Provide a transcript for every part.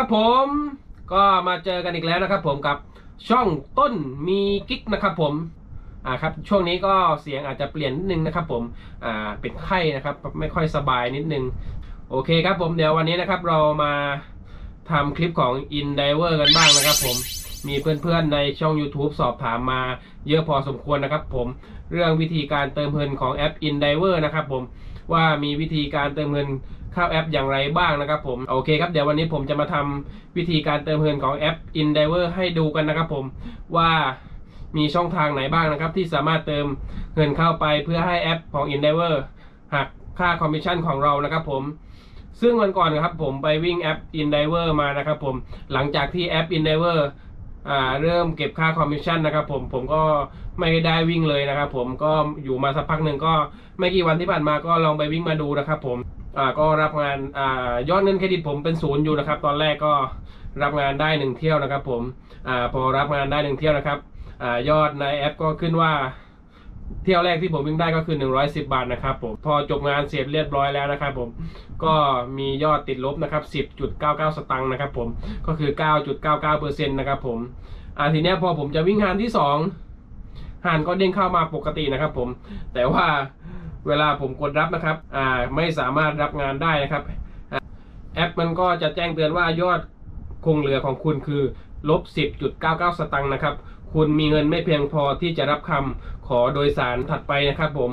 ครับผมก็มาเจอกันอีกแล้วนะครับผมกับช่องต้นมีกิ๊กนะครับผมอ่าครับช่วงนี้ก็เสียงอาจจะเปลี่ยนนิดนึงนะครับผมอ่าเป็นไข้นะครับไม่ค่อยสบายนิดนึง โอเคครับผมเดี๋ยววันนี้นะครับเรามาทำคลิปของ InDiver กันบ้างนะครับผมมีเพื่อนๆในช่อง YouTube สอบถามมาเยอะพอสมควรนะครับผมเรื่องวิธีการเติมเงินของแอป InDiver นะครับผมว่ามีวิธีการเติมเงิน เข้าแอปอย่างไรบ้างนะครับผมโอเคครับเดี๋ยววันนี้ผมจะมาทำวิธีการเติมเงินของแอป InDiver ให้ดูกันนะครับผมว่ามีช่องทางไหนบ้างนะครับ ที่สามารถเติมเงินเข้าไปเพื่อให้แอปของ InDiver หักค่าคอมมิชชั่นของเรานะครับผมซึ่งวันก่อนนะครับผมไปวิ่งแอป InDiver มานะครับผมหลังจากที่แอป InDiver อ่าเริ่มเก็บค่าคอมมิชชั่นนะครับผมผมก็ไม่ได้วิ่งเลยนะครับผมก็อยู่มาสักพักหนึ่งก็ไม่กี่วันที่ผ่านมาก็ลองไปวิ่งมาดูนะครับผมอ่าก็รับงานอ่ายอดเงินเครดิตผมเป็นศูนย์อยู่นะครับ ตอนแรกก็รับงานได้หนึ่งเที่ยวนะครับผมอ่าพอรับงานได้หนึ่งเที่ยวนะครับอ่ายอดในแอปก็ขึ้นว่า เที่ยวแรกที่ผมวิ่งได้ก็คือ 110 บาทนะครับผมพอจบงานเสร็จเรียบร้อยแล้วนะครับผมก็มียอดติดลบนะครับ 10.99 สตังค์นะครับผมก็คือ 9.99%นะครับผมอ่าทีเนี้ยพอผมจะวิ่งหานที่ 2หานก็เด้งเข้ามาปกตินะครับผมแต่ว่าเวลาผมกดรับนะครับอ่าไม่สามารถรับงานได้นะครับแอปมันก็จะแจ้งเตือนว่ายอดคงเหลือของคุณคือลบ 10.99 สตังค์นะครับ คุณมีเงินไม่เพียงพอที่จะรับคำขอโดยสารถัดไปนะครับผม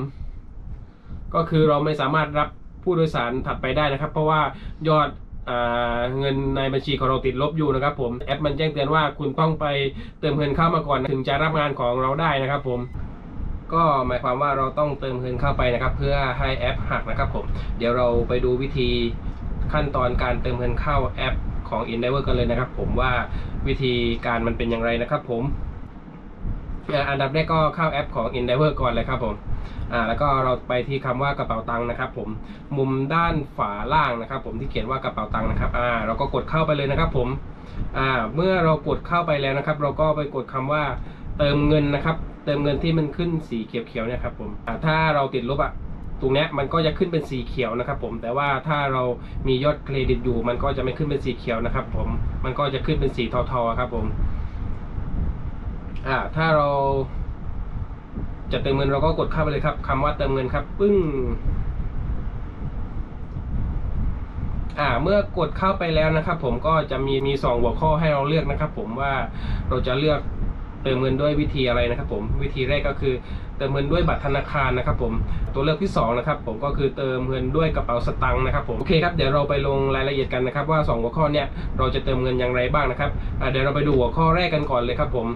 ก็คือเราไม่สามารถรับผู้โดยสารถัดไปได้นะครับ เพราะว่ายอดอเงินในบัญชีของเราติดลบอยู่นะครับผมแอปมันแจ้งเตือนว่าคุณต้องไปเติมเงินเข้ามาก่อนถึงจะรับงานของเราได้นะครับผมก็หมายความว่าเราต้องเติมเงินเข้าไปนะครับ เพื่อให้แอปหักนะครับผมเดี๋ยวเราไปดูวิธีขั้นตอนการเติมเงินเข้าแอปของ Endeavor กันเลยนะครับ ผมว่าวิธีการมันเป็นอย่างไรนะครับผม อันดับแรกก็เข้าแอปของ Endeavor ก่อนเลยครับผมอ่าแล้วก็เราไปที่คำว่ากระเป๋าตังค์นะครับผมมุมด้านฝาล่างนะครับ ผมที่เขียนว่ากระเป๋าตังค์นะครับอ่าเราก็กดเข้าไปเลยนะครับผมอ่าเมื่อเรากดเข้าไปแล้วนะครับ เราก็ไปกดคำว่าเติมเงินนะครับ เติมเงินที่มันขึ้นสีเขียวๆเนี่ยครับผมอ่าถ้าเราติดลบอะตรงนี้มันก็จะขึ้นเป็นสีเขียวนะครับ ผมแต่ว่าถ้าเรามียอดเครดิตอยู่ มันก็จะไม่ขึ้นเป็นสีเขียวนะครับ ผมมันก็จะขึ้นเป็นสีเทาๆครับผม อ่าถ้าเราจะเติมเงินเราก็กดเข้าไปเลยครับคำว่าเติมเงินครับปึ้งอ่าเมื่อกดเข้าไปแล้วนะครับ ผมก็จะมีมีสองหัวข้อให้เราเลือกนะครับ ผมว่าเราจะเลือก เติมเงินด้วยวิธีอะไรนะครับผมวิธีแรกก็คือ เติมเงินด้วยบัตรธนาคารนะครับผมตัวเลือกที่สองนะครับผมก็คือเติมเงินด้วยกระเป๋าสตางค์นะครับผมโอเคครับเดี๋ยวเราไปลงรายละเอียดกันนะครับว่าสองหัวข้อเนี่ยเราจะเติมเงินอย่างไรบ้างนะครับเดี๋ยวเราไปดูหัวข้อแรกกันก่อนเลยครับผม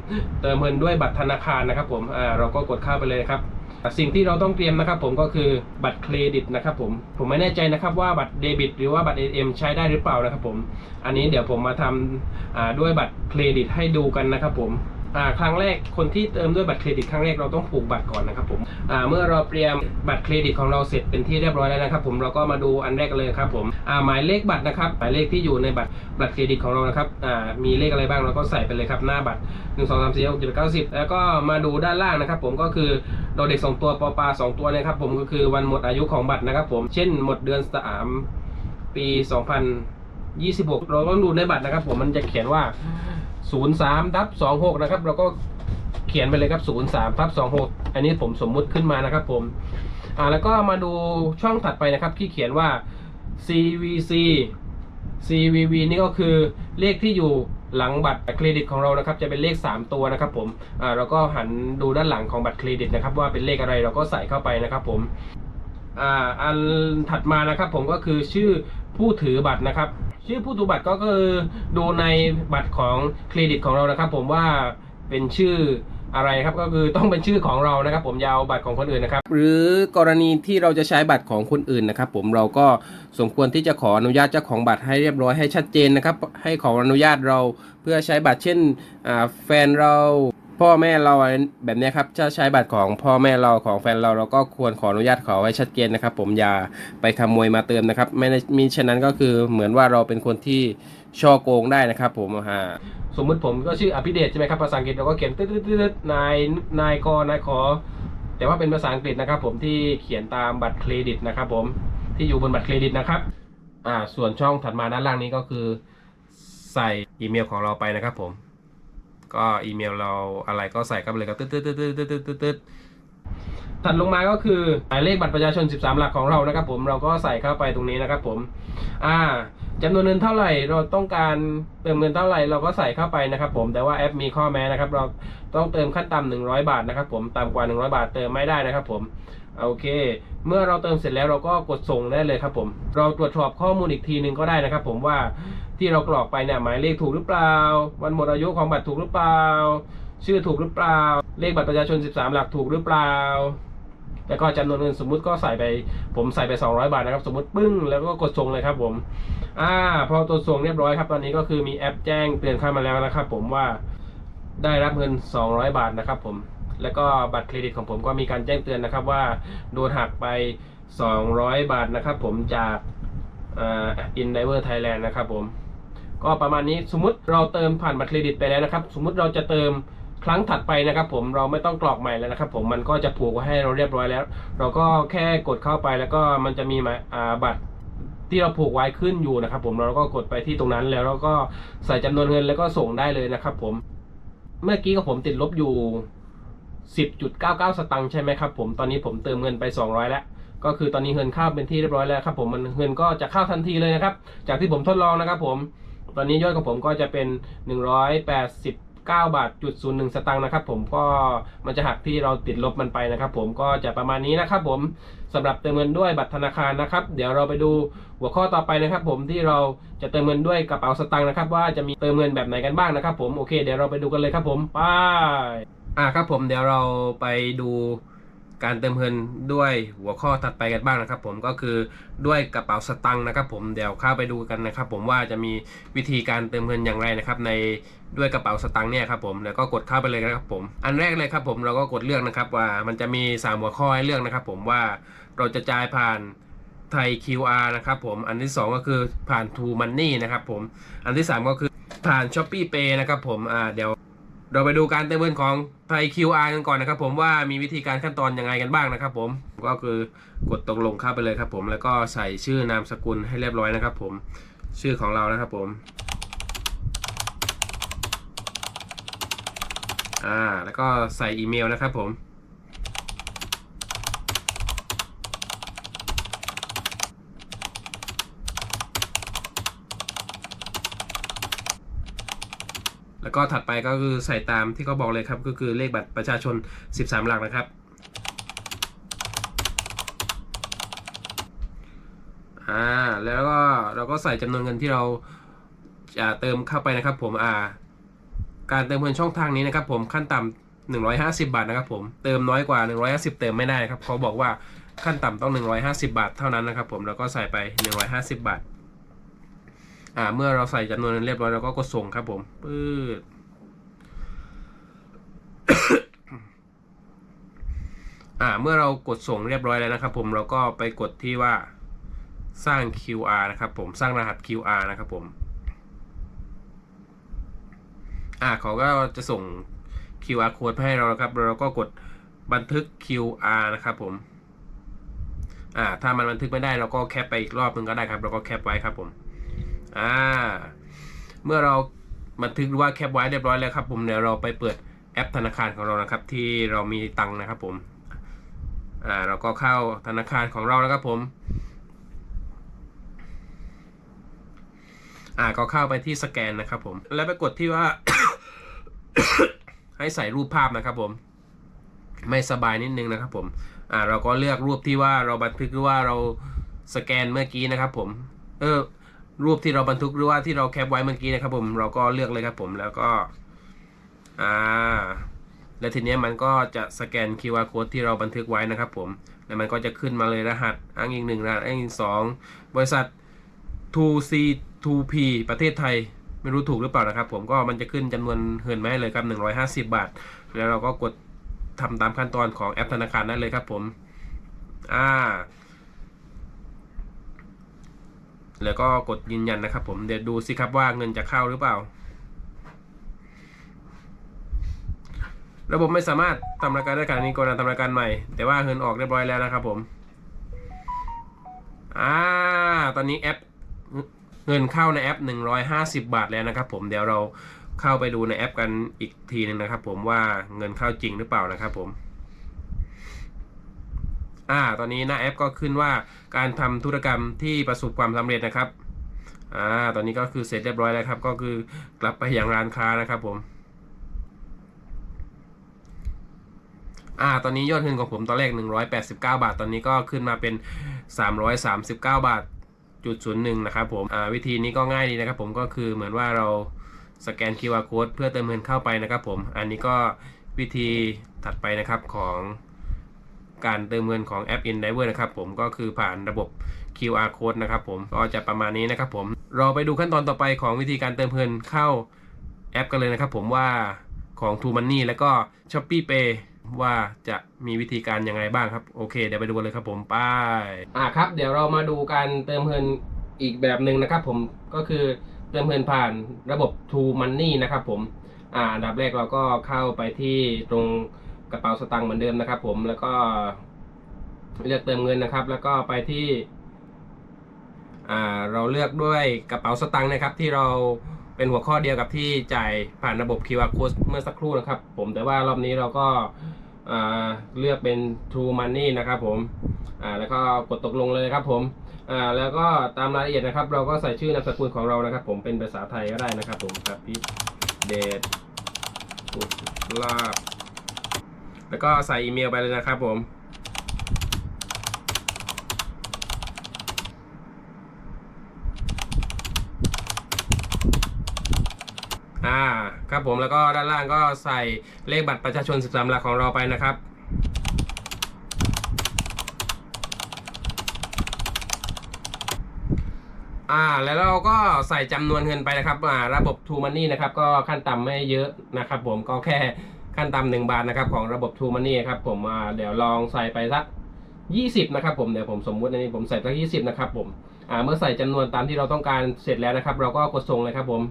เติมเงินด้วยบัตรธนาคารนะครับผมเราก็กดเข้าไปเลยครับสิ่งที่เราต้องเตรียมนะครับผมก็คือบัตรเครดิตนะครับผมผมไม่แน่ใจนะครับว่าบัตรเดบิต หรือว่าบัตร ATM ใช้ได้หรือเปล่านะครับผมอันนี้เดี๋ยวผมมาทำด้วยบัตรเครดิตให้ดูกันนะครับผม ครั้งแรกคนที่เติมด้วยบัตรเครดิตครั้งแรกเราต้องผูกบัตรก่อนนะครับผมเมื่อเราเตรียมบัตรเครดิตของเราเสร็จเป็นที่เรียบร้อยแล้วนะครับผมเราก็มาดูอันแรกเลยครับผมหมายเลขบัตรนะครับหมายเลขที่อยู่ในบัตรบัตรเครดิตของเรานะครับมีเลขอะไรบ้างเราก็ใส่ไปเลยครับหน้าบัตรหนึ่งสองสามสี่หกเจ็ดแปดสิบแล้วก็มาดูด้านล่างนะครับผมก็คือโดเด็กสองตัวปอปลาสองตัวนะครับผมก็คือวันหมดอายุของบัตรนะครับผมเช่นหมดเดือนสามปีสองพันยี่สิบหกเราต้องดูในบัตรนะครับผมมันจะเขียนว่า ศูนย์สามทับสองหกนะครับ เราก็เขียนไปเลยครับศูนย์สามทับสองหกอันนี้ผมสมมุติขึ้นมานะครับผมอ่าแล้วก็มาดูช่องถัดไปนะครับที่เขียนว่า CVC CVV นี่ก็คือเลขที่อยู่หลังบัตรเครดิตของเรานะครับ จะเป็นเลข 3 ตัวนะครับผมอ่าเราก็หันดูด้านหลังของบัตรเครดิตนะครับว่าเป็นเลขอะไรเราก็ใส่เข้าไปนะครับผมอ่าอันถัดมานะครับผมก็คือชื่อผู้ถือบัตรนะครับ ชื่อผู้ถือบัตรก็คือดูในบัตรของเครดิตของเรานะครับ ผมว่าเป็นชื่ออะไรครับก็คือต้องเป็นชื่อของเรานะครับ ผมยาวบัตรของคนอื่นนะครับ หรือกรณีที่เราจะใช้บัตรของคนอื่นนะครับ ผมเราก็สมควรที่จะขออนุญาตเจ้าของบัตรให้เรียบร้อยให้ชัดเจนนะครับ ให้ขออนุญาตเราเพื่อใช้บัตรเช่นแฟนเรา พ่อแม่เราอะไรแบบนี้ครับจะใช้บัตรของพ่อแม่เราของแฟนเราเราก็ควรขออนุญาตเขาไว้ชัดเจนนะครับ ผมอย่าไปขโมยมาเติมนะครับ ไม่มีฉะนั้นก็คือเหมือนว่าเราเป็นคนที่ช่อโกงได้นะครับ ผมฮะสมมุติผมก็ชื่ออภิเดชใช่ไหมครับภาษาอังกฤษเราก็เขียนตึ๊ดตึ๊ดตึ๊ดนายนายกนายขอ แต่ว่าเป็นภาษาอังกฤษนะครับ ผมที่เขียนตามบัตรเครดิตนะครับ ผมที่อยู่บนบัตรเครดิตนะครับอ่าส่วนช่องถัดมาด้านล่างนี้ก็คือ ใส่อีเมลของเราไปนะครับผม ก็อีเมลเราอะไรก็ใส่เข้าไปเลยก็ตึ๊ดตึ๊ดตึ๊ดตึ๊ดตึ๊ดตึ๊ดตึ๊ดถัดลงมาก็คือหมายเลขบัตรประชาชน 13 หลักของเรานะครับผมเราก็ใส่เข้าไปตรงนี้นะครับผม อ่า จำนวนเงินเท่าไหร่เราต้องการเติมเงินเท่าไหร่เราก็ใส่เข้าไปนะครับ ผมแต่ว่าแอปมีข้อแม้นะครับ เราต้องเติมขั้นต่ำ100 บาทนะครับ ผมต่ำกว่า 100 บาทเติมไม่ได้นะครับ ผมโอเค เมื่อเราเติมเสร็จแล้วเราก็กดส่งได้เลยครับผม เราตรวจสอบข้อมูลอีกทีหนึ่งก็ได้นะครับ ผมว่าที่เรากรอกไปเนี่ยหมายเลขถูกหรือเปล่า วันหมดอายุของบัตรถูกหรือเปล่า ชื่อถูกหรือเปล่า เลขบัตรประชาชน 13 หลักถูกหรือเปล่า แล้วก็จำนวนเงินสมมุติก็ใส่ไป ผมใส่ไป 200 บาทนะครับสมมติปึ้งแล้วก็กดส่งเลยครับผมอ่าพอตัวส่งเรียบร้อยครับ ตอนนี้ก็คือมีแอปแจ้งเตือนเข้ามาแล้วนะครับ ผมว่าได้รับเงิน 200 บาทนะครับ ผมแล้วก็บัตรเครดิตของผมก็มีการแจ้งเตือนนะครับว่าโดนหักไป 200 บาทนะครับ ผมจากอ่า Endeavor Thailand นะครับผมก็ประมาณนี้สมมติเราเติมผ่านบัตรเครดิตไปแล้วนะครับ สมมุติเราจะเติม ครั้งถัดไปนะครับผมเราไม่ต้องกรอกใหม่แล้วนะครับผมมันก็จะผูกไว้ให้เราเรียบร้อยแล้ว เราก็แค่กดเข้าไปแล้วก็มันจะมีหมายบัตรที่เราผูกไว้ขึ้นอยู่นะครับ ผมเราก็กดไปที่ตรงนั้นแล้วเราก็ใส่จำนวนเงินแล้วก็ส่งได้เลยนะครับ ผมเมื่อกี้ก็ผมติดลบอยู่10.99 สตังค์ใช่ไหมครับผมตอนนี้ผมเติมเงินไป 200 แล้ว ก็คือตอนนี้เงินเข้าเป็นที่เรียบร้อยแล้วครับผมมันเงินก็จะเข้าทันทีเลยนะครับ จากที่ผมทดลองนะครับผม ตอนนี้ยอดของผมก็จะเป็น 180 9บาทจุดศูนย์หนึ่งสตางค์นะครับผมก็มันจะหักที่เราติดลบมันไปนะครับผมก็จะประมาณนี้นะครับผมสำหรับเติมเงินด้วยบัตรธนาคารนะครับ เดี๋ยวเราไปดูหัวข้อต่อไปนะครับผมที่เราจะเติมเงินด้วยกระเป๋าสตางค์นะครับ ว่าจะมีเติมเงินแบบไหนกันบ้างนะครับผมโอเคเดี๋ยวเราไปดูกันเลยครับผมไปอ่าครับผมเดี๋ยวเราไปดู การเติมเงินด้วยหัวข้อถัดไปกันบ้างนะครับ ผมก็คือด้วยกระเป๋าสตางค์นะครับ ผมเดี๋ยวเข้าไปดูกันนะครับ ผมว่าจะมีวิธีการเติมเงินอย่างไรนะครับ ในด้วยกระเป๋าสตางค์เนี่ยครับผมแล้วก็กดเข้าไปเลยนะครับผม อันแรกเลยครับ ผมเราก็กดเลือกนะครับ ว่ามันจะมี 3 หัวข้อให้เลือกนะครับ ผมว่าเราจะจ่ายผ่านไทย QR นะครับผม อันที่ 2 ก็คือผ่าน True Money นะครับผม อันที่ 3 ก็คือผ่าน Shopee Pay นะครับผม อ่า เดี๋ยว เราไปดูการเติมเงินของไทย QR กันก่อนนะครับผมว่ามีวิธีการขั้นตอนยังไงกันบ้างนะครับผมก็คือกดตกลงเข้าไปเลยครับผมแล้วก็ใส่ชื่อนามสกุลให้เรียบร้อยนะครับผมชื่อของเรานะครับผมอ่าแล้วก็ใส่อีเมลนะครับผม แล้วก็ถัดไปก็คือใส่ตามที่เขาบอกเลยครับ ก็คือเลขบัตรประชาชน 13 หลักนะครับอ่าแล้วก็เราก็ใส่จำนวนเงินที่เราจะเติมเข้าไปนะครับ ผมอ่า การเติมเงินช่องทางนี้นะครับ ผมขั้นต่ำ150 บาทนะครับ ผมเติมน้อยกว่า 150 เติมไม่ได้ครับเขาบอกว่าขั้นต่ำต้อง 150 บาทเท่านั้นนะครับ ผมแล้วก็ใส่ไป 150 บาท อ่า เมื่อเราใส่จำนวนเงินเรียบร้อยเราก็กดส่งครับผมปื๊ดอ่า เมื่อเรากดส่งเรียบร้อยแล้วนะครับผมเราก็ไปกดที่ว่าสร้าง QR นะครับผมสร้างรหัส QR นะครับผม อ่าเขาก็จะส่ง QR code ให้เราครับ เราก็กดบันทึก QR นะครับผม อ่า ถ้ามันบันทึกไม่ได้เราก็แคปไปอีกรอบนึงก็ได้ครับ เราก็แคปไว้ครับผม อ่า เมื่อเราบันทึกหรือว่าแคปไว้เรียบร้อยแล้วครับ ผมเดี๋ยวเราไปเปิดแอปธนาคารของเรานะครับ ที่เรามีตังค์นะครับ ผมอ่าเราก็เข้าธนาคารของเรานะครับผมอ่าก็เข้าไปที่สแกนนะครับ ผม แล้วไปกดที่ว่า ให้ใส่รูปภาพนะครับ ผม ไม่สบายนิดนึงนะครับ ผมอ่าเราก็เลือกรูปที่ว่าเราบันทึกหรือว่าเราสแกนเมื่อกี้นะครับ ผม เออ รูปที่เราบันทึกหรือว่าที่เราแคปไว้เมื่อกี้นะครับผมเราก็เลือกเลยครับผมแล้วก็อ่าแล้วทีนี้มันก็จะสแกน QR code ที่เราบันทึกไว้นะครับผมแล้วมันก็จะขึ้นมาเลยรหัสอ้างอิงหนึ่งรหัสอ้างอิงสองบริษัท 2C 2P ประเทศไทยไม่รู้ถูกหรือเปล่านะครับ ผมก็มันจะขึ้นจำนวนเหินมาให้เลยครับ 150 บาท แล้วเราก็กดทำตามขั้นตอนของแอปธนาคารได้เลยครับผม อ่า แล้วก็กดยืนยันนะครับผมเดี๋ยวดูสิครับว่าเงินจะเข้าหรือเปล่า ระบบไม่สามารถทำรายการได้ขณะนี้กดทำรายการใหม่ แต่ว่าเงินออกเรียบร้อยแล้วนะครับผมอ่าตอนนี้แอปเงินเข้าในแอป 150 บาทแล้วนะครับ ผมเดี๋ยวเราเข้าไปดูในแอปกันอีกทีหนึงนะครับ ผมว่าเงินเข้าจริงหรือเปล่านะครับผม อ่า ตอนนี้หน้าแอปก็ขึ้นว่าการทำธุรกรรมที่ประสบความสำเร็จนะครับ อ่า ตอนนี้ก็คือเสร็จเรียบร้อยแล้วครับ ก็คือกลับไปยังร้านค้านะครับผม อ่า ตอนนี้ยอดเงินของผมตอนแรก 189 บาท ตอนนี้ก็ขึ้นมาเป็น 339 บาทจุดศูนย์หนึ่งนะครับผม อ่า วิธีนี้ก็ง่ายดีนะครับผม ก็คือเหมือนว่าเราสแกน QR code เพื่อเติมเงินเข้าไปนะครับผม อันนี้ก็วิธีถัดไปนะครับของ การเติมเงินของแอป InDiver นะครับผมก็คือผ่านระบบ QR code นะครับผมก็จะประมาณนี้นะครับผมเราไปดูขั้นตอนต่อไปของวิธีการเติมเงินเข้าแอปกันเลยนะครับผมว่าของ True Money แล้วก็ Shopee Pay ว่าจะมีวิธีการยังไงบ้างครับ โอเค เดี๋ยวไปดูกันเลยครับผมไปอ่าครับ เดี๋ยวเรามาดูการเติมเงินอีกแบบหนึ่งนะครับผมก็คือเติมเงินผ่านระบบ True Money นะครับผมอ่าอันดับแรกเราก็เข้าไปที่ตรง กระเป๋าสตางค์เหมือนเดิมนะครับ ผมแล้วก็เลือกเติมเงินนะครับ แล้วก็ไปที่เราเลือกด้วยกระเป๋าสตางค์นะครับ ที่เราเป็นหัวข้อเดียวกับที่จ่ายผ่านระบบ QR code เมื่อสักครู่นะครับ ผมแต่ว่ารอบนี้เราก็เลือกเป็น True Money นะครับ ผมแล้วก็กดตกลงเลยครับ ผมแล้วก็ตามรายละเอียดนะครับ เราก็ใส่ชื่อนามสกุลของเรานะครับ ผมเป็นภาษาไทยก็ได้นะครับ ผมกับพิเดชกุลาบ แล้วก็ใส่อีเมลไปเลยนะครับผม อ่า ครับผมแล้วก็ด้านล่างก็ใส่เลขบัตรประชาชน 13 หลักของเราไปนะครับอ่าแล้วเราก็ใส่จำนวนเงินไปนะครับอ่าระบบ True Money นะครับ ก็ขั้นต่ำไม่เยอะนะครับผมก็แค่ ขั้นต่ำหนึ่งบาทนะครับของระบบ True Money ครับผมเดี๋ยวลองใส่ไปสัก 20 นะครับผมเดี๋ยวผมสมมุติในนี้ผมใส่สัก 20 นะครับผมเมื่อใส่จำนวนตามที่เราต้องการเสร็จแล้วนะครับ เราก็กดส่งเลยครับผม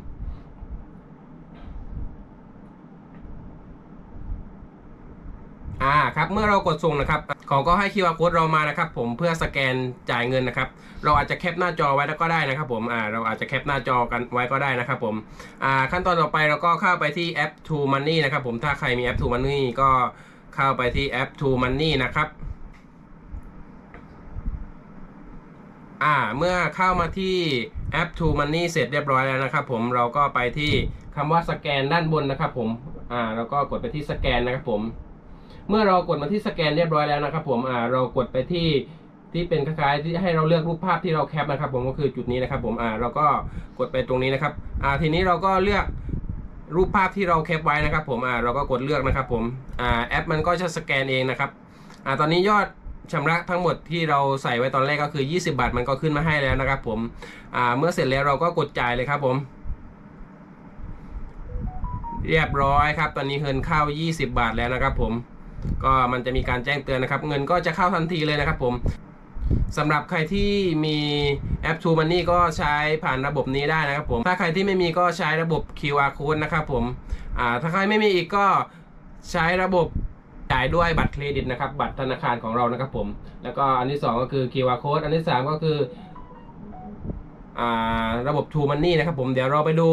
อ่าครับเมื่อเรากดส่งนะครับเขาก็ให้ QR code เรามานะครับผมเพื่อสแกนจ่ายเงินนะครับ เราอาจจะแคปหน้าจอไว้แล้วก็ได้นะครับผมอ่าเราอาจจะแคปหน้าจอกันไว้ก็ได้นะครับผมอ่าขั้นตอนต่อไปเราก็เข้าไปที่แอป True Money นะครับผมถ้าใครมีแอป True Money ก็เข้าไปที่แอป True Money นะครับอ่าเมื่อเข้ามาที่แอป True Money เสร็จเรียบร้อยแล้วนะครับผมเราก็ไปที่คำว่าสแกนด้านบนนะครับผมอ่าแล้วก็กดไปที่สแกนนะครับผม เมื่อเรากดมาที่สแกนเรียบร้อยแล้วนะครับผมอ่าเรากดไปที่ที่เป็นคล้ายๆที่ให้เราเลือกรูปภาพที่เราแคปนะครับผมก็คือจุดนี้นะครับผมอ่าเราก็กดไปตรงนี้นะครับอ่าทีนี้เราก็เลือกรูปภาพที่เราแคปไว้นะครับผมอ่าเราก็กดเลือกนะครับผมอ่าแอปมันก็จะสแกนเองนะครับอ่าตอนนี้ยอดชำระทั้งหมดที่เราใส่ไว้ตอนแรกก็คือ 20 บาทมันก็ขึ้นมาให้แล้วนะครับผมอ่าเมื่อเสร็จแล้วเราก็กดจ่ายเลยครับผม เรียบร้อยครับ ตอนนี้เงินเข้า 20 บาทแล้วนะครับผม ก็มันจะมีการแจ้งเตือนนะครับ เงินก็จะเข้าทันทีเลยนะครับผมสำหรับใครที่มีแอป True Money ก็ใช้ผ่านระบบนี้ได้นะครับผม ถ้าใครที่ไม่มีก็ใช้ระบบ QR code นะครับผมถ้าใครไม่มีอีกก็ใช้ระบบจ่ายด้วยบัตรเครดิตนะครับ บัตรธนาคารของเรานะครับผม แล้วก็อันที่สองก็คือ QR code อันที่สามก็คืออระบบ True Money นะครับผม เดี๋ยวเราไปดู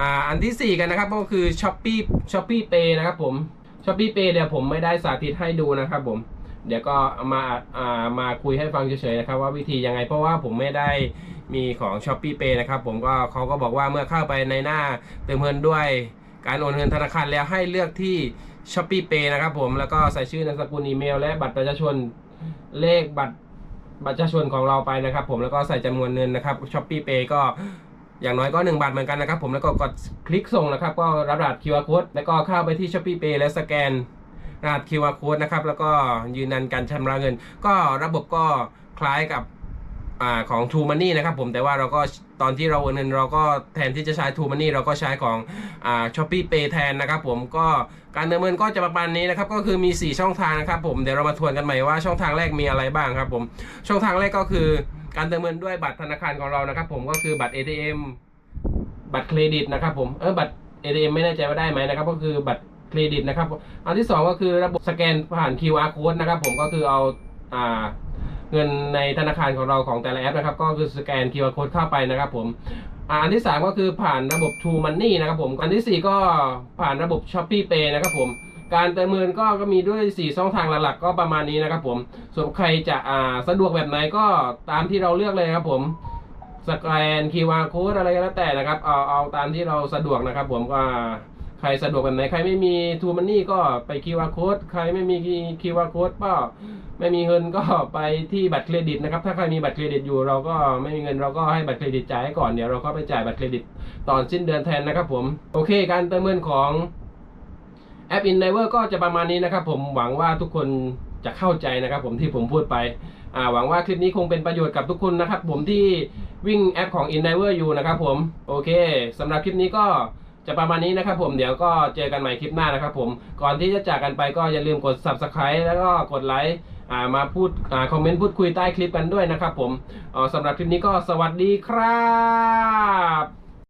ออันที่ 4 กันนะครับ ก็คือ Shopee Shopee Pay นะครับผม Shopee Pay เดี๋ยวผมไม่ได้สาธิตให้ดูนะครับผมเดี๋ยวก็มาอ่ามาคุยให้ฟังเฉยๆนะครับ ว่าวิธียังไงเพราะว่าผมไม่ได้มีของ Shopee Pay นะครับผมก็เขาก็บอกว่าเมื่อเข้าไปในหน้าเติมเงินด้วยการโอนเงินธนาคารแล้วให้เลือกที่ Shopee Pay นะครับผมแล้วก็ใส่ชื่อนามสกุลอีเมล และบัตรประชาชนเลขบัตรบัตรประชาชนของเราไปนะครับ ผมแล้วก็ใส่จำนวนเงินนะครับ Shopee Pay ก็ อย่างน้อยก็ 1 บาทเหมือนกันนะครับผมแล้วก็กดคลิกส่งนะครับ ก็รับรหัส QR code แล้วก็เข้าไปที่ Shopee Pay และสแกนรหัส QR code นะครับ แล้วก็ยืนยันการชำระเงิน ก็ระบบก็คล้ายกับอของ True Money นะครับผมแต่ว่าเราก็ตอนที่เราโอนเงินเราก็แทนที่จะใช้ True Money เราก็ใช้ของอ่า Shopee Pay แทนนะครับผมก็การเดินเงินก็จะประมาณนี้นะครับก็คือมี 4 ช่องทางนะครับผมเดี๋ยวเรามาทวนกันใหม่ว่าช่องทางแรกมีอะไรบ้างครับผมช่องทางแรกก็คือ การเติมเงินด้วยบัตรธนาคารของเรานะครับ ผมก็คือบัตร ATM บัตรเครดิตนะครับ ผมเออบัตร ATM ไม่แน่ใจว่าได้ไหมนะครับ ก็คือบัตรเครดิตนะครับ อันที่สองก็คือระบบสแกนผ่าน QR code นะครับ ผมก็คือเอาอ่าเงินในธนาคารของเราของแต่ละแอปนะครับ ก็คือสแกน QR Code เข้าไปนะครับ ผมอันที่ 3 ก็คือผ่านระบบ True Money นะครับผมอันทีสี่4 ก็ผ่านระบบ Shopee Pay นะครับผม การเติมเงินก็ก็มีด้วย 4 ช่องทางหลักๆก็ประมาณนี้นะครับผมส่วนใครจะอ่าสะดวกแบบไหนก็ตามที่เราเลือกเลยครับผมสแกน QR Code อะไรก็แล้วแต่นะครับเอาเอาตามที่เราสะดวกนะครับ ผมก็ใครสะดวกแบบไหนใครไม่มีทูมันนี่ก็ไป QR Code ใครไม่มี QR Code ก็ไม่มีเงินก็ไปที่บัตรเครดิตนะครับ ถ้าใครมีบัตรเครดิตอยู่เราก็ไม่มีเงินเราก็ให้บัตรเครดิตจ่ายก่อนเดี๋ยวเราก็ไปจ่ายบัตรเครดิตตอนสิ้นเดือนแทนนะครับผมโอเค การเติมเงินของ แอป i n d i v e r ก็จะประมาณนี้นะครับผมหวังว่าทุกคนจะเข้าใจนะครับผมที่ผมพูดไปหวังว่าคลิปนี้คงเป็นประโยชน์กับทุกคนนะครับผมที่วิ่งแอปของ InDiver อยู่นะครับผมโอเคสำหรับคลิปนี้ก็จะประมาณนี้นะครับผมเดี๋ยวก็เจอกันใหม่คลิปหน้านะครับผมก่อนที่จะจากกันไปก็อย่าลืมกด Subscribe แล้วก็กดไลค์มาพูดอคอมเมนต์พูดคุยใต้คลิปกันด้วยนะครับผมสำหรับคลิปนี้ก็สวัสดีครับ